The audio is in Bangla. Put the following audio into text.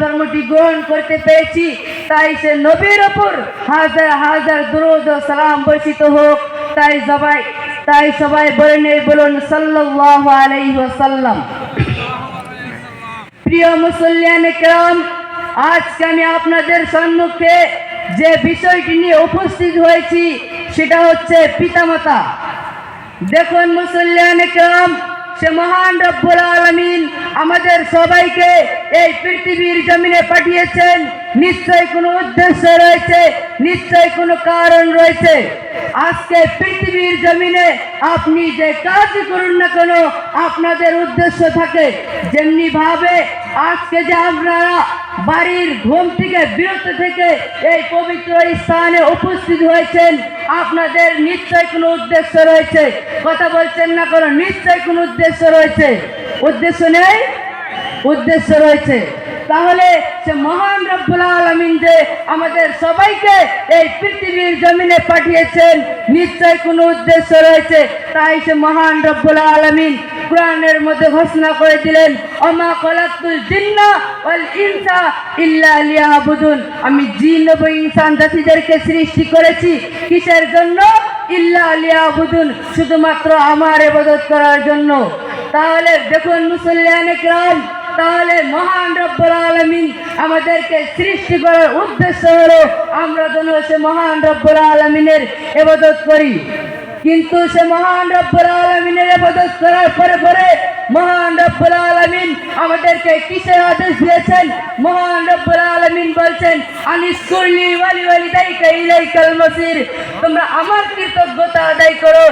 ধর্মটি গ্রহণ করতে পেরেছি, তাই সে নবীর ওপর হাজার হাজার দুরুদ সালাম বর্ষিত হোক। তাই সবাই তাই সবাই বলে নেই, বলুন আলাইহি প্রিয় মুসল্লিয়ান কেরাম, আজকে আমি আপনাদের সম্মুখে যে বিষয়টি নিয়ে উপস্থিত হয়েছি, সেটা হচ্ছে পিতামাতা। দেখুন মুসল্লিয়ান কেরাম সে মহান রব্বুল আলমিন আমাদের সবাইকে এই পৃথিবীর জমিনে পাঠিয়েছেন। নিশ্চয় কোনো উদ্দেশ্য রয়েছে, নিশ্চয় কোনো কারণ রয়েছে। আজকে পৃথিবীর জমিনে আপনি যে কাজ করুন না কেন, আপনাদের উদ্দেশ্য থাকে যেমনি ভাবে আজকে যে আপনারা বাড়ির ঘুম থেকে বিরত থেকে এই পবিত্র স্থানে উপস্থিত হয়েছেন, আপনাদের নিশ্চয় কোনো উদ্দেশ্য রয়েছে। কথা বলছেন না কোনো, নিশ্চয় কোনো উদ্দেশ্য রয়েছে। উদ্দেশ্য নেই? উদ্দেশ্য রয়েছে। তাহলে সে মহান রব্বুল আলমিন যে আমাদের সবাইকে এই পৃথিবীর জমিনে পাঠিয়েছেন, নিশ্চয় কোনো উদ্দেশ্য রয়েছে। তাই সে মহান রব্বুল আলমিন কোরআনের মধ্যে ঘোষণা করে দিলেন, অমা কলাতুল জিন্না ওয়াল ইনসা ইল্লা লিয়াবুদুন। আমি জিন এবং ইনসান জাতিদেরকে সৃষ্টি করেছি। কিসের জন্য? ইল্লা লিয়াবুদুন, শুধুমাত্র আমার ইবাদত করার জন্য। তাহলে দেখুন মুসল্লিয়ান গ্রাম তাহলে মহান রব্বুল আলমিন আমাদেরকে সৃষ্টি করার উদ্দেশ্য হলো, আমরা যেন সে মহান রব্বুল আলমিনের এবাদত করি। কিন্তু সে মহান রব্বুল আলমিনের এবাদত করার পরে পরে মহান রব্বুল আলমিন আমাদেরকে কিসের আদেশ দিয়েছেন? মহান রব্বুল আলমিন বলছেন আনিস কুল্লি ওয়ালি ওয়ালি দাইকা ইলাইকাল মসির। তোমরা আমার কৃতজ্ঞতা আদায় করো